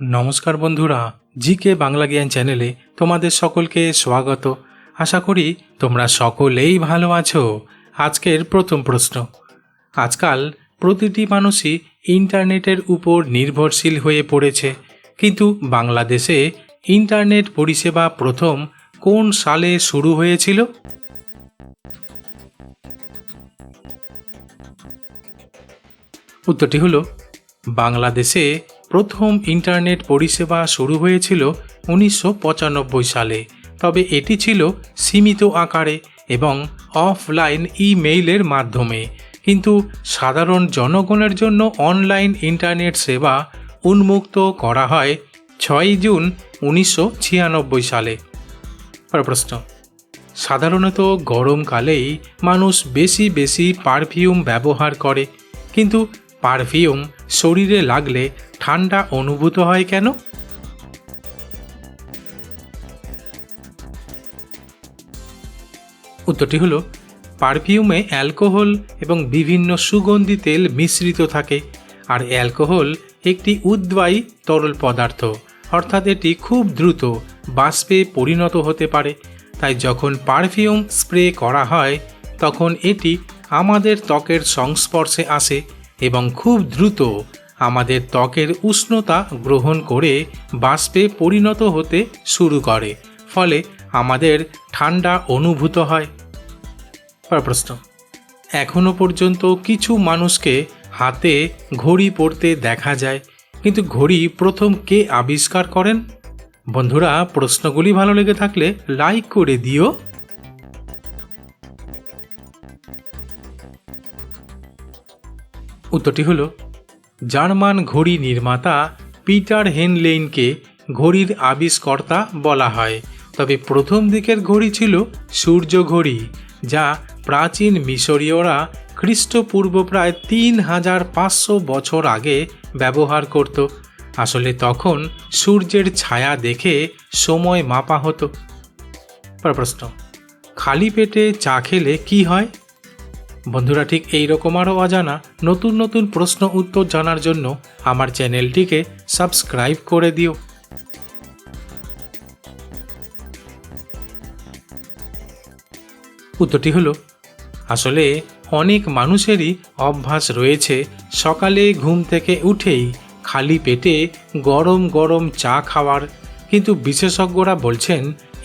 নমস্কার বন্ধুরা জি কে বাংলা জ্ঞান চ্যানেলে তোমাদের সকলকে স্বাগত। আশা করি তোমরা সকলেই ভালো আছো। আজকের প্রথম প্রশ্ন। আজকাল প্রতিটি মানুষই ইন্টারনেটের উপর নির্ভরশীল হয়ে পড়েছে। কিন্তু বাংলাদেশে ইন্টারনেট পরিষেবা প্রথম কোন সালে শুরু হয়েছিল? উত্তরটি হলো, বাংলাদেশে প্রথম ইন্টারনেট পরিষেবা শুরু হয়েছিল উনিশশো পঁচানব্বই সালে। তবে এটি ছিল সীমিত আকারে এবং অফলাইন ইমেইলের মাধ্যমে। কিন্তু সাধারণ জনগণের জন্য অনলাইন ইন্টারনেট সেবা উন্মুক্ত করা হয় ছয় জুন উনিশশো ছিয়ানব্বই সালে। প্রশ্ন। সাধারণত গরমকালেই মানুষ বেশি বেশি পারফিউম ব্যবহার করে, কিন্তু পারফিউম শরীরে লাগলে ঠান্ডা অনুভূত হয় কেন? উত্তরটি হলো, পারফিউমে অ্যালকোহল এবং বিভিন্ন সুগন্ধি তেল মিশ্রিত থাকে, আর অ্যালকোহল একটি উদ্বায়ী তরল পদার্থ, অর্থাৎ এটি খুব দ্রুত বাষ্পে পরিণত হতে পারে। তাই যখন পারফিউম স্প্রে করা হয়, তখন এটি আমাদের ত্বকের সংস্পর্শে আসে এবং খুব দ্রুত আমাদের ত্বকের উষ্ণতা গ্রহণ করে বাষ্পে পরিণত হতে শুরু করে, ফলে আমাদের ঠান্ডা অনুভূত হয়। প্রশ্ন এখনও পর্যন্ত কিছু মানুষকে হাতে ঘড়ি পরতে দেখা যায়, কিন্তু ঘড়ি প্রথম কে আবিষ্কার করেন? বন্ধুরা, প্রশ্নগুলি ভালো লেগে থাকলে লাইক করে দিও। উত্তরটি হল, জার্মান ঘড়ি নির্মাতা পিটার হেনলেইনকে ঘড়ির আবিষ্কর্তা বলা হয়। তবে প্রথম দিকের ঘড়ি ছিল সূর্য ঘড়ি, যা প্রাচীন মিশরীয়রা খ্রিস্টপূর্ব প্রায় তিন হাজার পাঁচশো বছর আগে ব্যবহার করত। আসলে তখন সূর্যের ছায়া দেখে সময় মাপা হতো। প্রশ্ন, খালি পেটে চা খেলে কি হয়? বন্ধুরা, ঠিক এই রকম আরও অজানা নতুন নতুন প্রশ্ন উত্তর জানার জন্য আমার চ্যানেলটিকে সাবস্ক্রাইব করে দিও। উত্তরটি হলো, আসলে অনেক মানুষেরই অভ্যাস রয়েছে সকালে ঘুম থেকে উঠেই খালি পেটে গরম গরম চা খাওয়ার, কিন্তু বিশেষজ্ঞরা বলছেন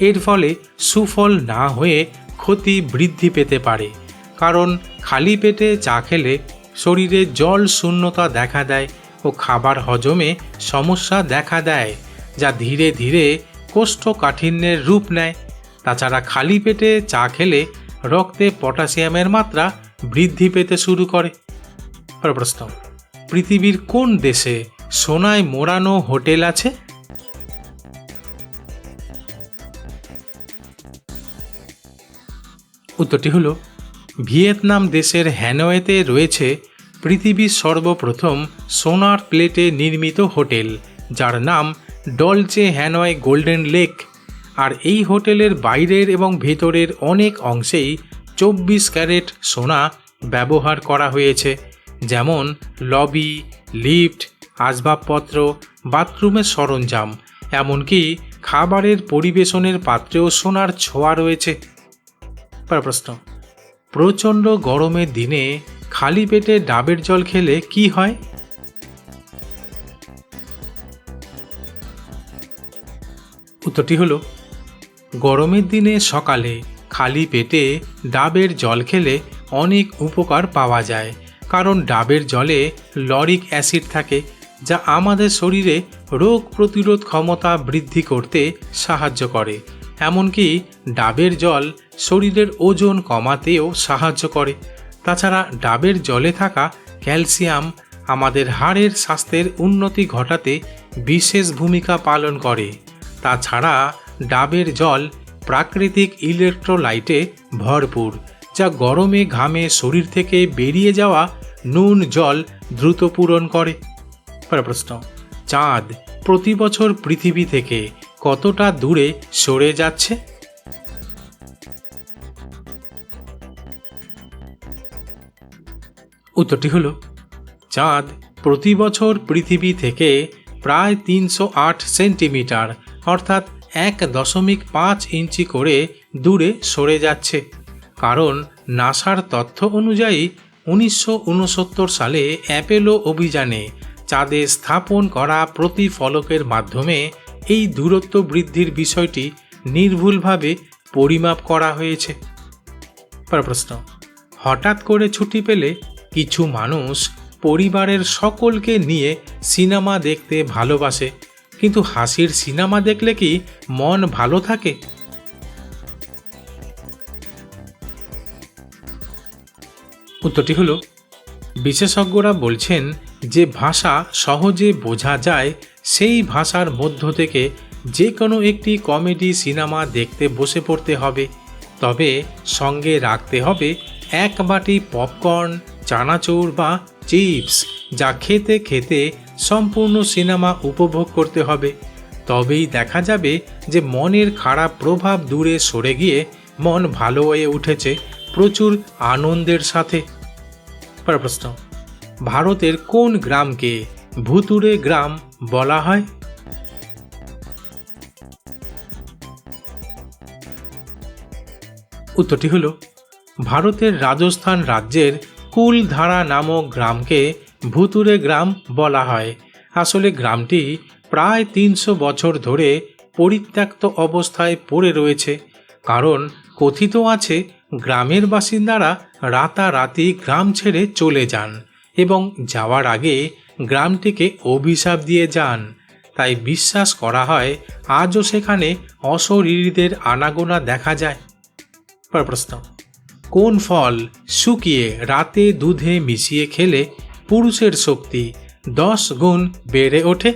এর ফলে সুফল না হয়ে ক্ষতি বৃদ্ধি পেতে পারে। কারণ খালি পেটে চা খেলে শরীরে জল শূন্যতা দেখা দেয় ও খাবার হজমে সমস্যা দেখা দেয়, যা ধীরে ধীরে কোষ্ঠকাঠিন্যের রূপ নেয়। তাছাড়া খালি পেটে চা খেলে রক্তে পটাশিয়ামের মাত্রা বৃদ্ধি পেতে শুরু করে। প্রশ্ন, পৃথিবীর কোন দেশে সোনায় মোড়ানো হোটেল আছে? উত্তরটি হলো ভিয়েতনাম দেশের হ্যানয়েতে রয়েছে পৃথিবীর সর্বপ্রথম সোনার প্লেটে নির্মিত হোটেল, যার নাম ডলচে হ্যানয় গোল্ডেন লেক। আর এই হোটেলের বাইরের এবং ভেতরের অনেক অংশেই চব্বিশ ক্যারেট সোনা ব্যবহার করা হয়েছে, যেমন লবি, লিফট, আসবাবপত্র, বাথরুমের সরঞ্জাম, এমনকি খাবারের পরিবেশনের পাত্রেও সোনার ছোঁয়া রয়েছে। প্রশ্ন। প্রচণ্ড গরমের দিনে খালি পেটে ডাবের জল খেলে কি হয়? উত্তরটি হলো, গরমের দিনে সকালে খালি পেটে ডাবের জল খেলে অনেক উপকার পাওয়া যায়, কারণ ডাবের জলে লরিক অ্যাসিড থাকে, যা আমাদের শরীরে রোগ প্রতিরোধ ক্ষমতা বৃদ্ধি করতে সাহায্য করে। এমনকি ডাবের জল শরীরের ওজন কমাতেও সাহায্য করে। তাছাড়া ডাবের জলে থাকা ক্যালসিয়াম আমাদের হাড়ের স্বাস্থ্যের উন্নতি ঘটাতে বিশেষ ভূমিকা পালন করে। তাছাড়া ডাবের জল প্রাকৃতিক ইলেকট্রোলাইটে ভরপুর, যা গরমে ঘামে শরীর থেকে বেরিয়ে যাওয়া নুন জল দ্রুত পূরণ করে। প্রশ্ন, চাঁদ প্রতি বছর পৃথিবী থেকে কতটা দূরে সরে যাচ্ছে? উত্তরটি হলো, চাঁদ প্রতি বছর পৃথিবী থেকে প্রায় তিনশো আট সেন্টিমিটার, অর্থাৎ এক দশমিক পাঁচ ইঞ্চি করে দূরে সরে যাচ্ছে। কারণ নাসার তথ্য অনুযায়ী উনিশশো উনসত্তর সালে অ্যাপেলো অভিযানে চাঁদে স্থাপন করা প্রতিফলকের মাধ্যমে এই দূরত্ব বৃদ্ধির বিষয়টি নির্ভুলভাবে পরিমাপ করা হয়েছে। প্রশ্ন, হঠাৎ করে ছুটি পেলে কিছু মানুষ পরিবারের সকলকে নিয়ে সিনেমা দেখতে ভালোবাসে, কিন্তু হাসির সিনেমা দেখলে কি মন ভালো থাকে? উত্তরটি হলো, বিশেষজ্ঞরা বলছেন যে ভাষা সহজে বোঝা যায় সেই ভাষার মধ্য থেকে যে কোনো একটি কমেডি সিনেমা দেখতে বসে পড়তে হবে। তবে সঙ্গে রাখতে হবে এক বাটি পপকর্ন, চানাচুর বা চিপস, যা খেতে খেতে সম্পূর্ণ সিনেমা উপভোগ করতে হবে। তবেই দেখা যাবে যে মনের খারাপ প্রভাব দূরে সরে গিয়ে মন ভালো হয়ে উঠেছে প্রচুর আনন্দের সাথে। প্রশ্ন, ভারতের কোন গ্রামকে ভুতুরে গ্রাম বলা হয়। উত্তরটি হল, ভারতের রাজস্থান রাজ্যের কুলধারা নামক গ্রামকে ভুতুরে গ্রাম বলা হয়। আসলে গ্রামটি প্রায় তিনশো বছর ধরে পরিত্যক্ত অবস্থায় পড়ে রয়েছে। কারণ কথিত আছে, গ্রামের বাসিন্দারা রাতারাতি গ্রাম ছেড়ে চলে যান এবং যাওয়ার আগে গ্রামটিকে অভিশাপ দিয়ে যান। তাই বিশ্বাস করা হয়, আজও সেখানে অশরীরীদের আনাগোনা দেখা যায়। পরের প্রশ্ন, কোন ফল শুকিয়ে রাতে দুধে মিশিয়ে খেলে পুরুষের শক্তি দশ গুণ বেড়ে ওঠে?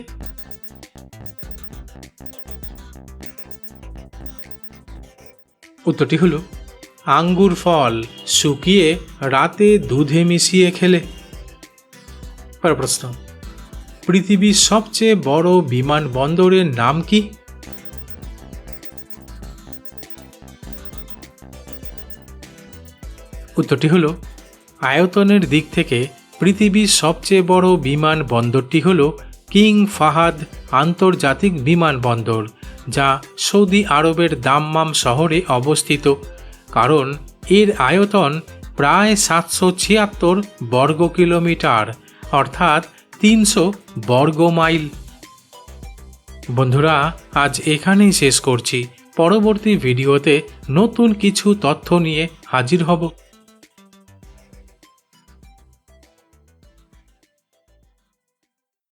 উত্তরটি হলো, আঙ্গুর ফল শুকিয়ে রাতে দুধে মিশিয়ে খেলে পরের প্রশ্ন। পৃথিবীর সবচেয়ে বড় বিমানবন্দরের নাম কি? উত্তরটি হলো, আয়তনের দিক থেকে পৃথিবীর সবচেয়ে বড় বিমানবন্দরটি হল কিং ফাহাদ আন্তর্জাতিক বিমানবন্দর যা সৌদি আরবের দাম্মাম শহরে অবস্থিত। কারণ এর আয়তন প্রায় সাতশো ছিয়াত্তর বর্গ কিলোমিটার অর্থাৎ তিনশো বর্গ মাইল বন্ধুরা, আজ এখানেই শেষ করছি। পরবর্তী ভিডিওতে নতুন কিছু তথ্য নিয়ে হাজির হব।